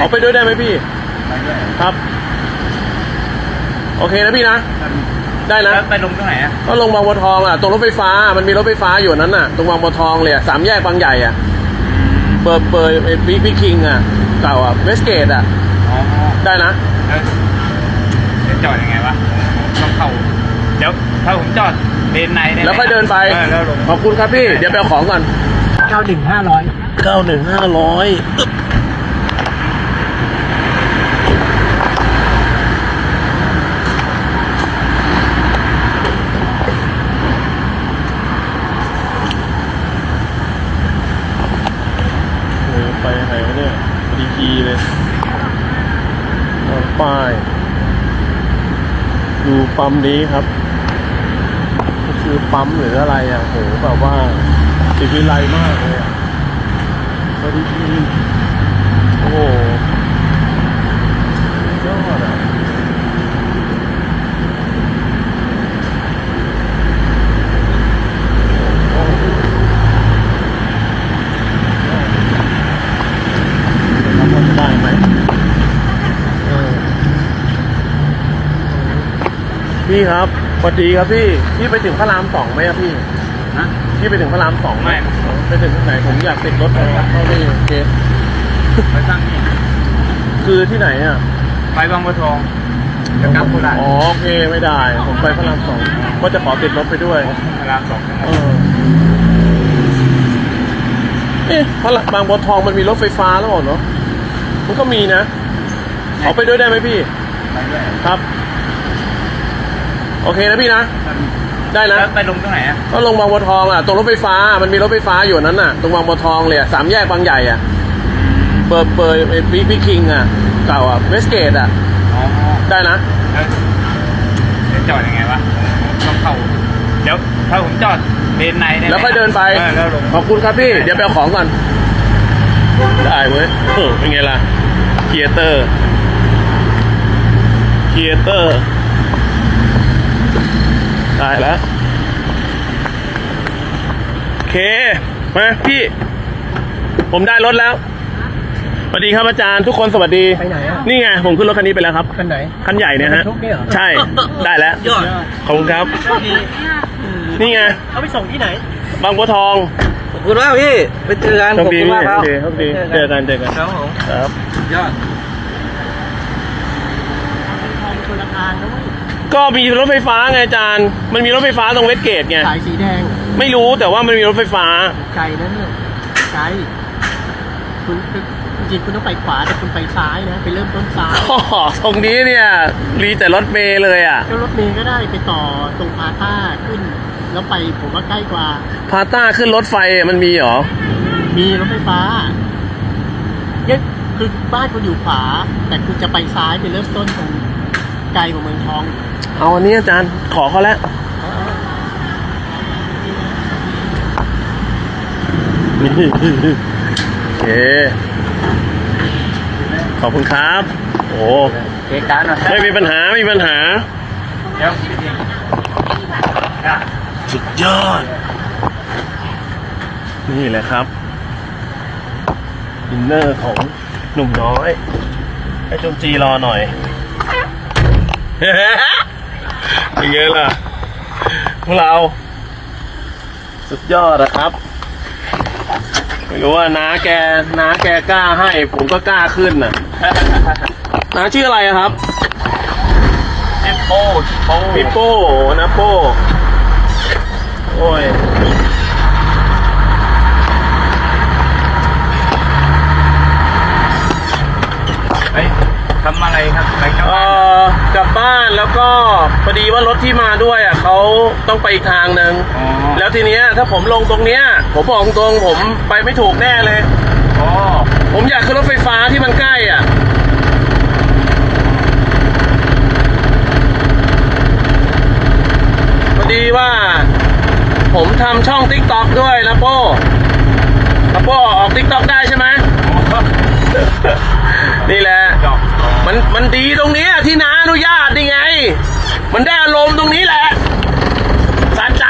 เอาไปด้วยได้ไหมพี่ ไปด้วยครับ โอเคนะพี่นะ ได้นะ แล้วไปลงตรงไหนอะก็ลงบางบัวทองอะ ตรงรถไฟฟ้า มันมีรถไฟฟ้าอยู่นั้นน่ะ ตรงบางบัวทองเลยอะสามแยกบางใหญ่อะ เปิดเปิดบิ๊กบิ๊กคิงอะ เก่าอะ เวสเกตอะ อ๋อได้นะแล้วจะจอดยังไงวะต้องเข้าเดี๋ยวถ้าผมจอดเลนในได้ไหมแล้วค่อยเดินไป ออแล้วลง ขอบคุณครับพี่ เดี๋ยวไปเอาของก่อน เก้าหนึ่งห้าร้อย เก้าหนึ่งห้าร้อยไปไหนวะเนี่ย ดีเลยป้าย ดูปั๊มนี้ครับก็คือปั๊มหรืออะไรอะโหแบบว่าสิวิไลมากเลยอะสวัสดีพี่โอ้โหยอดอะโอ้โหทำว่าจะ ได้ไหมเออพี่ครับสวัสดีครับพี่ พี่ไปถึงพระรามสองไหมอะพี่นะพี่ไปถึงพระรามสองหไม่อ๋อไปถึงที่ไหนผมอยากติดรถเข้านี่โอเคไปสร้างนี่คือที่ไหนอะ ไปบางบัวทองจะกลับโคราชอ๋อโอเคไม่ได้ ผมไปพระรามสองก็จะขอติดรถไปด้วยพระรามสองเออเอ๊ะพระบางบัวทองมันมีรถไฟฟ้าแล้วเหรอเนาะ มันก็มีนะเอาไปด้วยได้ไหมพี่ ไปด้วยครับ โอเคนะพี่นะ ได้นะ แล้วไปลงตรงไหนอะก็ลงบางบัวทองอะ ตรงรถไฟฟ้า มันมีรถไฟฟ้าอยู่นั้นน่ะ ตรงบางบัวทองเลยอะสามแยกบางใหญ่อะ เปิดเปิดบิ๊กบิ๊กคิงอะ เก่าอะ เวสเกตอะ อ๋อได้นะแล้วจะจอดยังไงวะต้องเข้าเดี๋ยวถ้าผมจอดเลนในได้ไหมแล้วค่อยเดินไป ออแล้วลง ขอบคุณครับพี่ เดี๋ยวไปเอาของก่อน ได้เว้ยเออเป็นไงล่ะเคียเตอร์เคียเตอร์ได้แล้วโอเคมาพี่ ผมได้รถแล้วสวัสดีครับอาจารย์ทุกคนสวัสดี ไปไหนอะ นี่ไงผมขึ้นรถคันนี้ไปแล้วครับ คันไหน คันใหญ่เนี่ยฮะ รถบรรทุกเนี่ยเหรอ ใช่ได้แล้ว ยอดขอบคุณครับ นี่ไงเอาไปส่งที่ไหน บางบัวทองข อบคุณมากพี่ไปเจอกันโชคดีขอบคุณพี่มากโชครับคดีโชคดีเจอกันเจอกันครับผมครับ ยอด ทองคนละทางนะเว้ยก็มีรถไฟฟ้าไงอาจารย์ มันมีรถไฟฟ้าตรงเวสเกตไง สายสีแดงไม่รู้แต่ว่ามันมีรถไฟฟ้า ไกลนะเนี่ยไกลคุณจริงๆคุณต้องไปขวาแต่คุณไปซ้ายนะ ไปเริ่มต้นซ้ายอ๋อตรงนี้เนี่ย รีแต่รถเมย์เลยอะ ก็รถเมล์ก็ได้ไปต่อตรงพาต้าขึ้น แล้วไปผมว่าใกล้กว่า พาต้าขึ้นรถไฟมันมีเหรอ มีรถไฟฟ้าเนี่ยคือบ้านคุณอยู่ขวา แต่คุณจะไปซ้ายไปเริ่มต้นตรงไกลกว่าเมืองทองเอาอันนี้อาจารย์ขอเขาแล้วนี่โอเค ขอบคุณครับ โอ้เอกการหน่อยไม่มีปัญหาไม่มีปัญหา เดี๋ยวอะ สุดยอด นี่แหละครับดินเนอร์ของหนุ่มน้อยให้จงจีรอหน่อยเป็นไงล่ะ พวกเรา สุดยอดนะครับไม่รู้ว่าน้าแกน้าแกกล้าให้ ผมก็กล้าขึ้นน่ะน้าชื่ออะไรอะครับจิปโป้จิปโป้พี่โป้นะโป้ โอ้ยเฮ้ยทำอะไรครับไปกลับเอ่บ้านอกลับบ้านแล้วก็พอดีว่ารถที่มาด้วยอะเขาต้องไปอีกทางหนึ่งอ๋อแล้วทีเนี้ยถ้าผมลงตรงเนี้ย ผมบอกตรงๆผมไปไม่ถูกแน่เลย อ๋อผมอยากขึ้นรถไฟฟ้าที่มันใกล้อะ พอดีว่า ผมทำช่องติ๊กต็อกด้วยนะโป้นะโิกต็อกได้ใช่ไหมนี่แหละ มันมันดีตรงนี้ที่น้าอนุญาตนี่ไง มันได้อารมณ์ตรงนี้แหละสะใจ